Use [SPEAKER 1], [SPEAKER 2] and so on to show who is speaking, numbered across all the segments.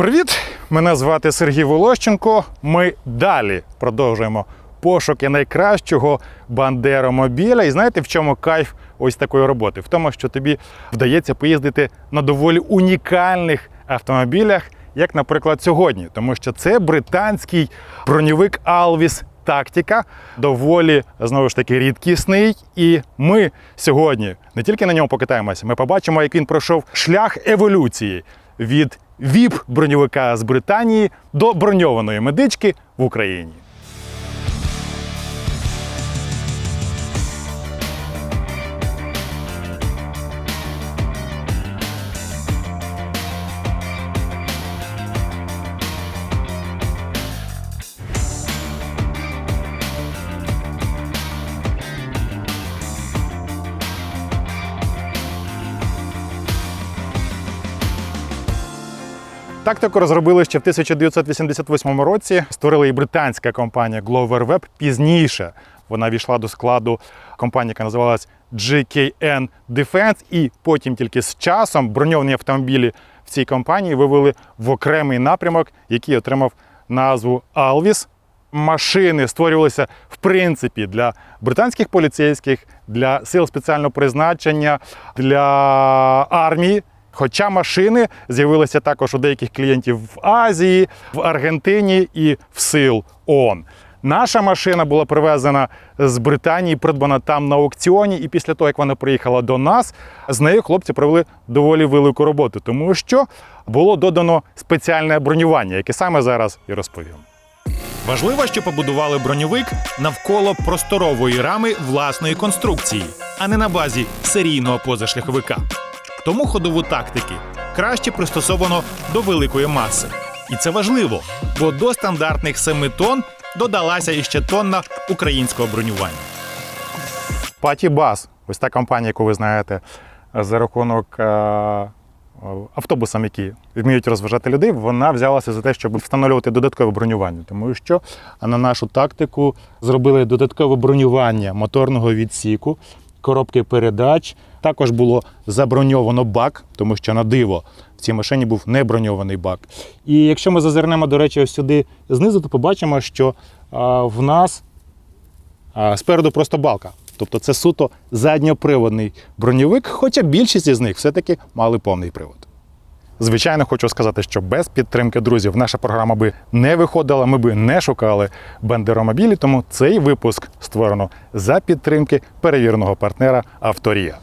[SPEAKER 1] Привіт! Мене звати Сергій Волощенко. Ми далі продовжуємо пошуки найкращого бандеромобіля. І знаєте, в чому кайф ось такої роботи? В тому, що тобі вдається поїздити на доволі унікальних автомобілях, як, наприклад, сьогодні, тому що це британський броньовик Alvis Тактика, доволі знову ж таки рідкісний. І ми сьогодні не тільки на ньому покатаємося, ми побачимо, як він пройшов шлях еволюції від віп броньовика з Британії до броньованої медички в Україні. Тактику розробили ще в 1988 році. Створила і британська компанія Glover Web. Пізніше вона війшла до складу компанії, яка називалась GKN Defense. І потім тільки з часом броньовані автомобілі в цій компанії вивели в окремий напрямок, який отримав назву Alvis. Машини створювалися в принципі для британських поліцейських, для сил спеціального призначення, для армії. Хоча машини з'явилися також у деяких клієнтів в Азії, в Аргентині і в сил ООН. Наша машина була привезена з Британії, придбана там на аукціоні. І після того, як вона приїхала до нас, з нею хлопці провели доволі велику роботу, тому що було додано спеціальне бронювання, яке саме зараз і розповім.
[SPEAKER 2] Важливо, що побудували броньовик навколо просторової рами власної конструкції, а не на базі серійного позашляховика. Тому ходову тактики краще пристосовано до великої маси. І це важливо, бо до стандартних 7 тонн додалася іще тонна українського бронювання.
[SPEAKER 1] Паті Бас, ось та компанія, яку ви знаєте, за рахунок е, автобусам, які вміють розважати людей, вона взялася за те, щоб встановлювати додаткове бронювання, тому що на нашу тактику зробили додаткове бронювання моторного відсіку, коробки передач. Також було заброньовано бак, тому що на диво в цій машині був не броньований бак. І якщо ми зазирнемо, до речі, ось сюди знизу, то побачимо, що в нас спереду просто балка. Тобто це суто задньоприводний броньовик, хоча більшість із них все-таки мали повний привод. Звичайно, хочу сказати, що без підтримки друзів наша програма би не виходила, ми би не шукали бендеромобілі, тому цей випуск створено за підтримки перевіреного партнера Авторія.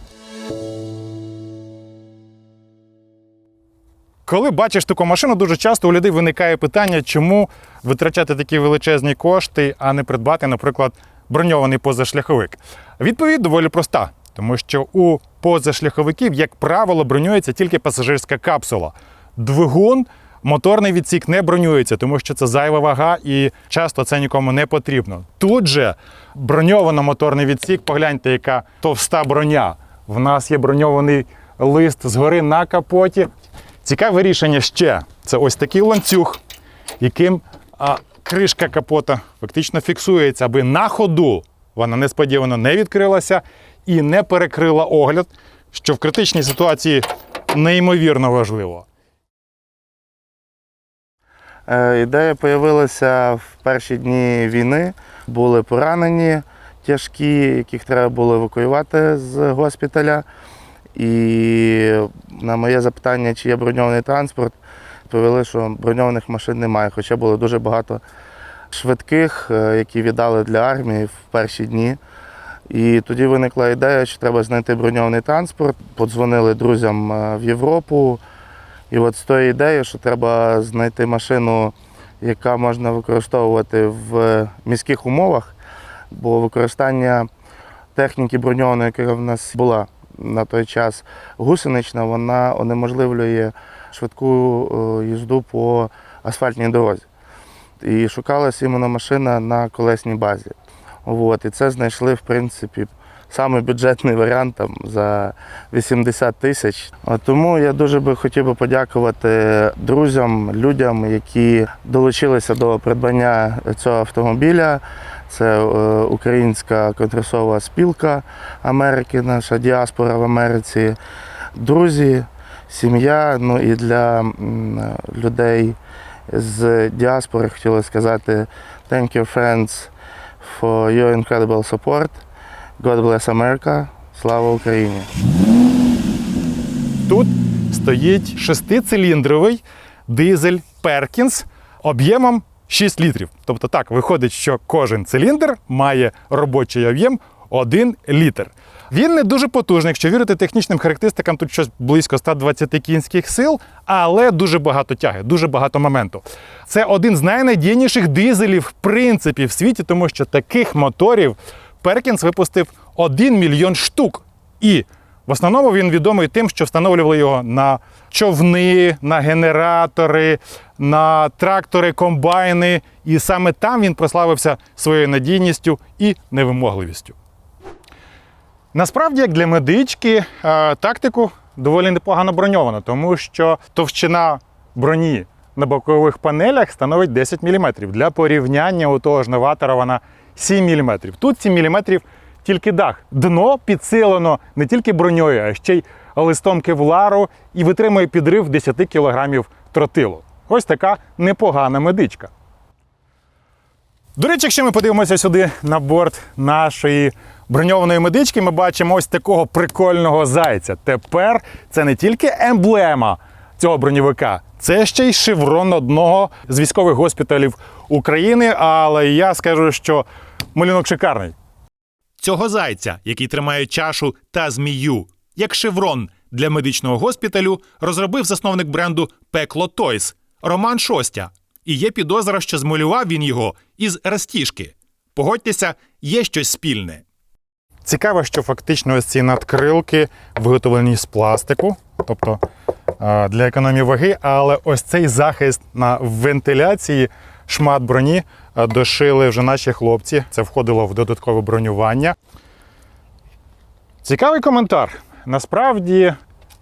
[SPEAKER 1] Коли бачиш таку машину, дуже часто у людей виникає питання, чому витрачати такі величезні кошти, а не придбати, наприклад, броньований позашляховик. Відповідь доволі проста, тому що у позашляховиків, як правило, бронюється тільки пасажирська капсула. Двигун, моторний відсік не бронюється, тому що це зайва вага і часто це нікому не потрібно. Тут же броньовано моторний відсік, погляньте, яка товста броня. В нас є броньований лист згори на капоті. Цікаве рішення ще це ось такий ланцюг, яким а, кришка капота фактично фіксується, аби на ходу вона несподівано не відкрилася і не перекрила огляд, що в критичній ситуації неймовірно важливо.
[SPEAKER 3] Е, Ідея з'явилася в перші дні війни. Були поранені тяжкі, яких треба було евакуювати з госпіталя. І на моє запитання, чи є броньований транспорт, відповіли, що броньованих машин немає, хоча було дуже багато швидких, е, які віддали для армії в перші дні. І тоді виникла ідея, що треба знайти броньований транспорт. Подзвонили друзям е, в Європу. І от з тої ідеї, що треба знайти машину, яка можна використовувати в міських умовах, бо використання техніки броньованої, яка в нас була на той час гусенична, вона унеможливлює швидку е, їзду по асфальтній дорозі. І шукалася іменно машина на колесній базі. От, і це знайшли, в принципі, саме бюджетний варіант там, за 80 тисяч. Тому я дуже би хотів би подякувати друзям, людям, які долучилися до придбання цього автомобіля. Це е, Українська контрасова спілка Америки, наша діаспора в Америці, друзі, сім'я. Ну і для людей з діаспори хотіли сказати thank you, friends, for your incredible support. God bless America. Слава Україні!
[SPEAKER 1] Тут стоїть шестициліндровий дизель Perkins об'ємом 6 літрів. Тобто так, виходить, що кожен циліндр має робочий об'єм 1 літр. Він не дуже потужний, якщо вірити технічним характеристикам, тут щось близько 120 кінських сил, але дуже багато тяги, дуже багато моменту. Це один з найнадійніших дизелів, в принципі, в світі, тому що таких моторів Perkins випустив 1 мільйон штук. І в основному він відомий тим, що встановлювали його на човни, на генератори, на трактори, комбайни. І саме там він прославився своєю надійністю і невимогливістю. Насправді, як для медички, е, тактику доволі непогано броньовано, тому що товщина броні на бокових панелях становить 10 мм. Для порівняння у того ж новатора вона 7 мм. Тут 7 мм тільки дах. Дно підсилено не тільки броньою, а ще й листом кевлару і витримує підрив 10 кг тротилу. Ось така непогана медичка. До речі, якщо ми подивимося сюди на борт нашої броньованої медички, ми бачимо ось такого прикольного зайця. Тепер це не тільки емблема цього броньовика, це ще й шеврон одного з військових госпіталів України. Але я скажу, що малюнок шикарний.
[SPEAKER 2] Цього зайця, який тримає чашу та змію, як шеврон для медичного госпіталю, розробив засновник бренду Пекло Тойс Роман Шостя. І є підозра, що змалював він його із розтіжки. Погодьтеся, є щось спільне.
[SPEAKER 1] Цікаво, що фактично ось ці надкрилки виготовлені з пластику, тобто е, для економії ваги, але ось цей захист на вентиляції, шмат броні е, дошили вже наші хлопці. Це входило в додаткове бронювання. Цікавий коментар. Насправді,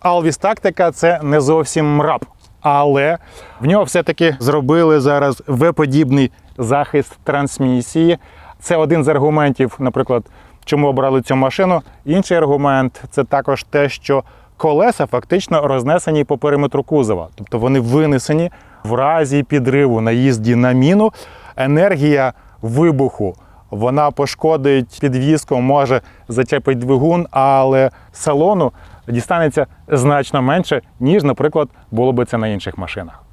[SPEAKER 1] Alvis Tactica – це не зовсім мрап, але в нього все-таки зробили зараз V-подібний захист трансмісії. Це один з аргументів, наприклад, чому обрали цю машину. Інший аргумент це також те, що колеса фактично рознесені по периметру кузова, тобто вони винесені в разі підриву наїзді на міну. Енергія вибуху вона пошкодить підвіску, може зачепить двигун, але салону дістанеться значно менше, ніж, наприклад, було би це на інших машинах.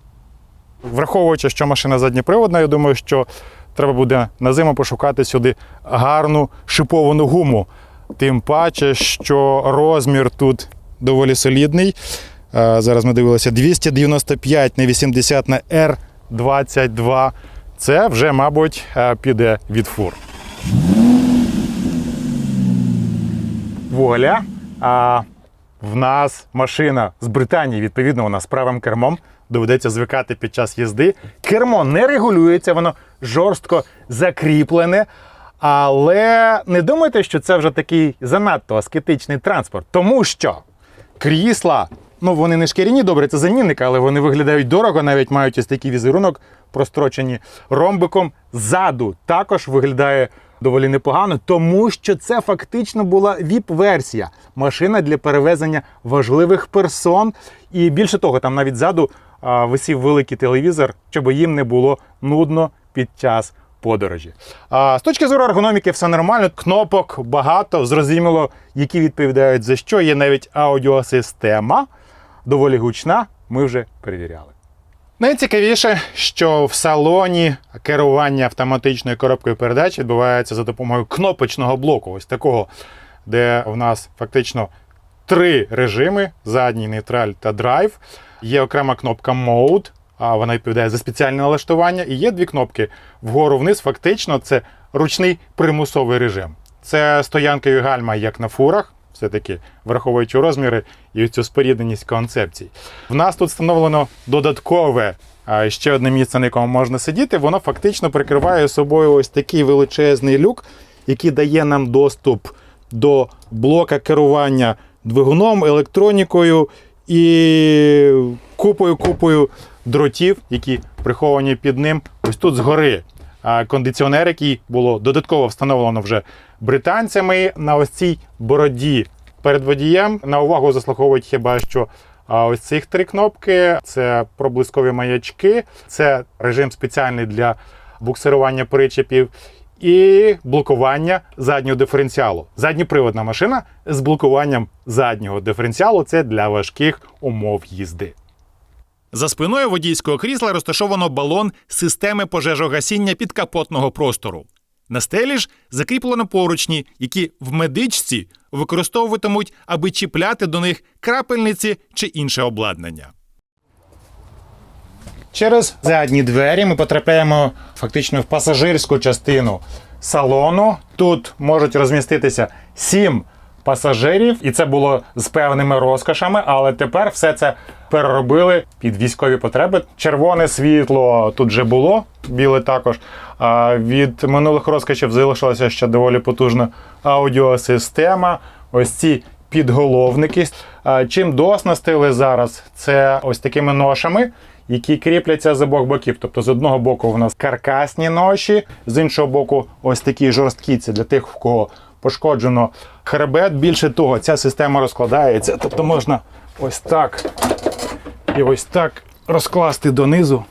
[SPEAKER 1] Враховуючи, що машина задніприводна, я думаю, що треба буде на зиму пошукати сюди гарну шиповану гуму. Тим паче, що розмір тут доволі солідний. Е, Зараз ми дивилися 295 на 80 на R22. Це вже, мабуть, е, піде від фур. Вуаля. А в нас машина з Британії, відповідно, вона з правим кермом. Доведеться звикати під час їзди. Кермо не регулюється, воно жорстко закріплене. Але не думайте, що це вже такий занадто аскетичний транспорт, тому що крісла, ну вони не шкіряні, добре, це замінники, але вони виглядають дорого, навіть мають ось такий візерунок, прострочені ромбиком. Ззаду також виглядає доволі непогано, тому що це фактично була віп-версія. Машина для перевезення важливих персон. І більше того, там навіть ззаду висів великий телевізор, щоб їм не було нудно під час подорожі. А, з точки зору ергономіки, все нормально. Кнопок багато, зрозуміло, які відповідають за що. Є навіть аудіосистема, доволі гучна. Ми вже перевіряли. Найцікавіше, що в салоні керування автоматичною коробкою передач відбувається за допомогою кнопочного блоку, ось такого, де в нас фактично три режими: задній, нейтраль та драйв. Є окрема кнопка Mode, а вона відповідає за спеціальне налаштування. І є дві кнопки вгору-вниз. Фактично, це ручний примусовий режим. Це стоянка і гальма, як на фурах, все-таки враховуючи розміри і цю спорідненість концепцій. В нас тут встановлено додаткове ще одне місце, на якому можна сидіти. Воно фактично прикриває собою ось такий величезний люк, який дає нам доступ до блока керування двигуном, електронікою і купою-купою дротів, які приховані під ним. Ось тут згори кондиціонер, який було додатково встановлено вже британцями на ось цій бороді перед водієм. На увагу заслуховують хіба що А ось цих три кнопки це проблискові маячки, це режим спеціальний для буксирування причепів і блокування заднього диференціалу. Задніприводна машина з блокуванням заднього диференціалу це для важких умов їзди.
[SPEAKER 2] За спиною водійського крісла розташовано балон системи пожежогасіння підкапотного простору. На стелі ж закріплено поручні, які в медичці використовуватимуть, аби чіпляти до них крапельниці чи інше обладнання.
[SPEAKER 1] Через задні двері ми потрапляємо фактично в пасажирську частину салону. Тут можуть розміститися сім пасажирів, і це було з певними розкошами, але тепер все це переробили під військові потреби. Червоне світло тут вже було, біле також. А від минулих розкошів залишилася ще доволі потужна аудіосистема. Ось ці підголовники. Чим дооснастили зараз? Це ось такими ношами, які кріпляться з обох боків. Тобто з одного боку в нас каркасні ноші, з іншого боку, ось такі жорсткі. Це для тих, в кого пошкоджено хребет. Більше того, ця система розкладається. Тобто можна ось так і ось так розкласти донизу.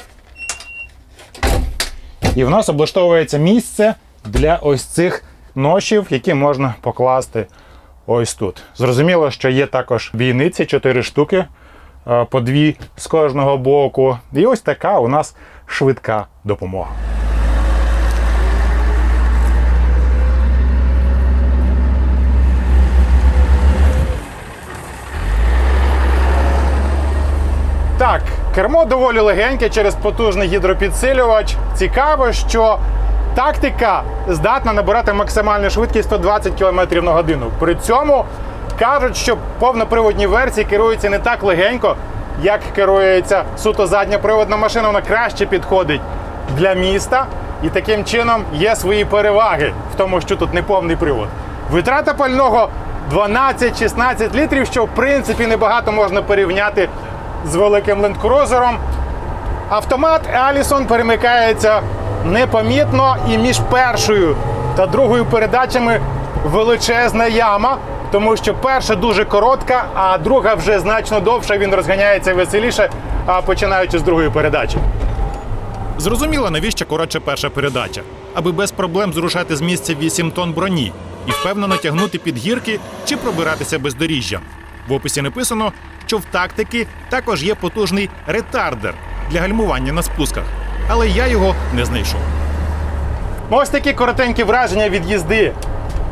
[SPEAKER 1] І в нас облаштовується місце для ось цих ношів, які можна покласти ось тут. Зрозуміло, що є також бійниці, 4 штуки, по дві з кожного боку. І ось така у нас швидка допомога. Так, кермо доволі легеньке через потужний гідропідсилювач. Цікаво, що тактика здатна набирати максимальну швидкість 120 км на годину. При цьому кажуть, що повноприводні версії керуються не так легенько, як керується суто задньоприводна машина. Вона краще підходить для міста, і таким чином є свої переваги в тому, що тут не повний привод. Витрата пального 12-16 літрів, що в принципі небагато можна порівняти з великим лендкрузером. Автомат Allison перемикається непомітно і між першою та другою передачами величезна яма, тому що перша дуже коротка, а друга вже значно довша. Він розганяється веселіше, а починаючи з другої передачі.
[SPEAKER 2] Зрозуміло, навіщо коротша перша передача, аби без проблем зрушати з місця 8 тонн броні і впевнено тягнути під гірки чи пробиратися бездоріжжям. В описі написано, що в тактики також є потужний ретардер для гальмування на спусках, але я його не знайшов.
[SPEAKER 1] Ось такі коротенькі враження від їзди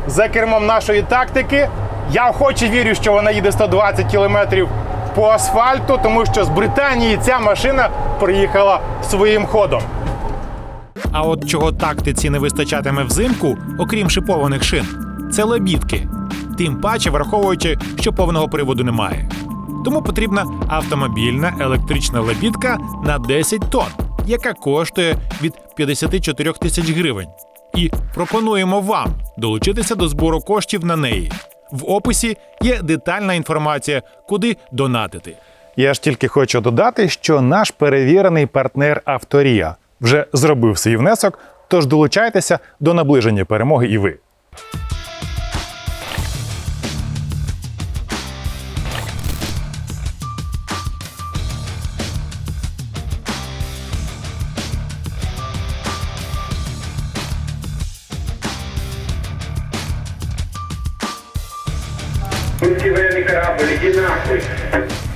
[SPEAKER 1] за кермом нашої тактики. Я охоче вірю, що вона їде 120 км по асфальту, тому що з Британії ця машина приїхала своїм ходом.
[SPEAKER 2] А от чого тактиці не вистачатиме взимку, окрім шипованих шин, це лебідки. Тим паче, враховуючи, що повного приводу немає. Тому потрібна автомобільна електрична лебідка на 10 тонн, яка коштує від 54 тисяч гривень. І пропонуємо вам долучитися до збору коштів на неї. В описі є детальна інформація, куди донатити.
[SPEAKER 1] Я ж тільки хочу додати, що наш перевірений партнер Авторія вже зробив свій внесок, тож долучайтеся до наближення перемоги і ви.
[SPEAKER 4] happened.